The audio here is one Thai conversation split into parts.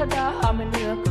I'm the harmony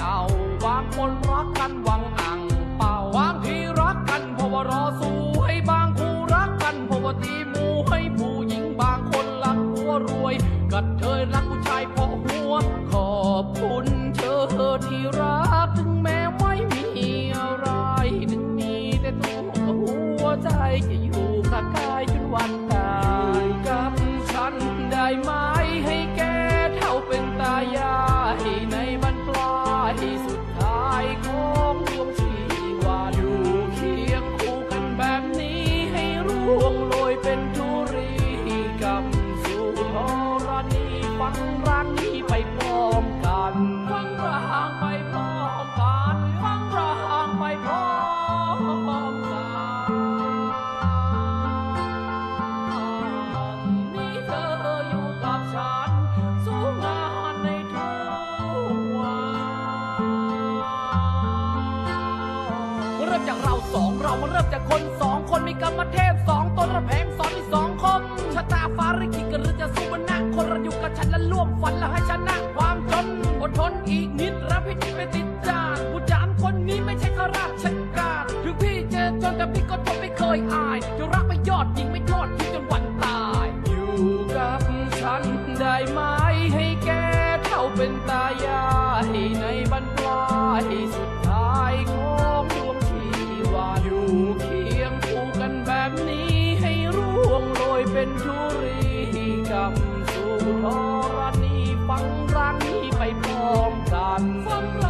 เอาวางคนรักกันวางอ่างเป่าวางที่รักกันเพราะว่ารอสู้ให้บางคู่รักกันเพราะว่าตีมูให้ผู้หญิงบางคนรักหัวรวยกัดเธอรักผู้ชายเพราะหัว ขอบคุณเธอที่รักถึงแม้ไม่มีอะไรถึงมีแต่ตัวหัวใจจะอยู่ข้างกายจนวันางไปพร้อมกันฟังร่างไปพร้อมกันนี่เธออยู่กับฉัน สู้งานในทุกวันเริ่มจากเราสองเรามาเริ่มจากคนสองคนมีกรรมเทพสองต ยอดยิงไม่ทอดทิ้งจนวันตาย อยู่กับฉันได้ไหมให้แกเท่าเป็นตายายในบรรปลายสุดท้ายของดวงชีวาอยู่เคียงคู่กันแบบนี้ให้ร่วงโรยเป็นธุรีกับสู่ธรณีฟังรักนี้ไปพร้อมกันฟังรั